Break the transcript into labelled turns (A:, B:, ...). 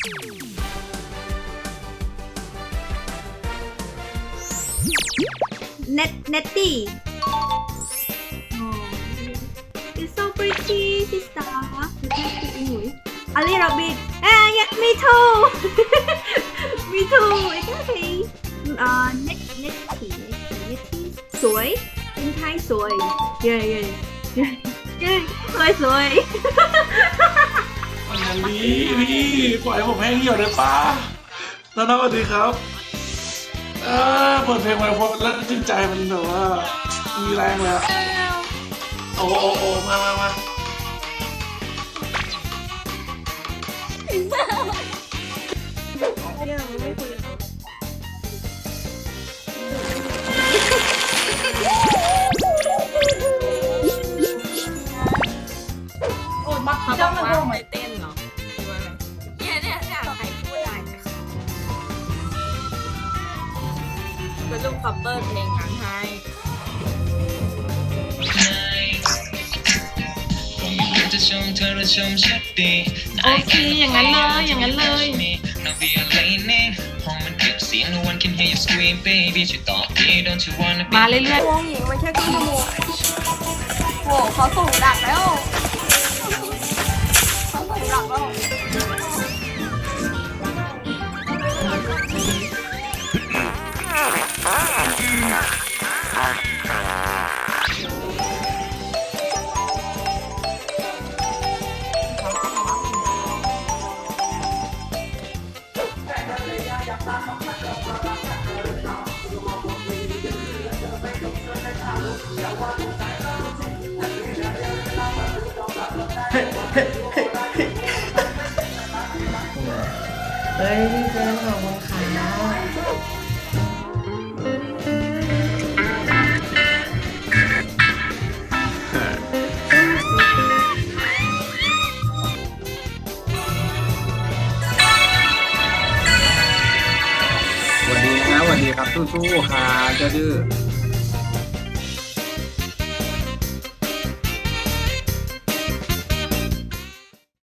A: เน็ตเน็ตตี้ It's so pretty สิสตาร์อาลีรับบิดเอ้ย me too me too it's okay เเน็ตตี้เน็ตตี้สวยเป็นไทยสวยเย้เย้เย้สวยสวย
B: ปล่อยให้ผมแห้งเหี่ยวได้ปะแล้วน้องสวัสดีครับเออเปิดเพลงไว้พอแล้วจริงใจมันแบบว่า มีแรงแล้ว โอ้โอ้โอ้มามามา
C: โอ้บัก
D: เขา
C: เจ้า
D: อก
C: มันโง่ไหม
D: ไม่เต้นเหร เป็นลูกคัพเปอร์เพลงนั้นให้
E: จะชมเธอและชมชัดดี
C: โอเคอย่างนั้นเลยอย่างนั้นเลย
E: Now we are lightning ห้องมันเก็บเสียง No one can hear you scream baby ช่วยตอบที Don't you wanna be
C: มาเรื่อยว
F: งหญิงมันแค่ครึ่งชั่วโมงโอ้เขาส่งดักแล้ว
C: เฮ้ยพี่เจนขอบคุณค่ะ
G: สวัสดีนะสวัสดีครับสู้ๆค่ะเจ้าดื้อ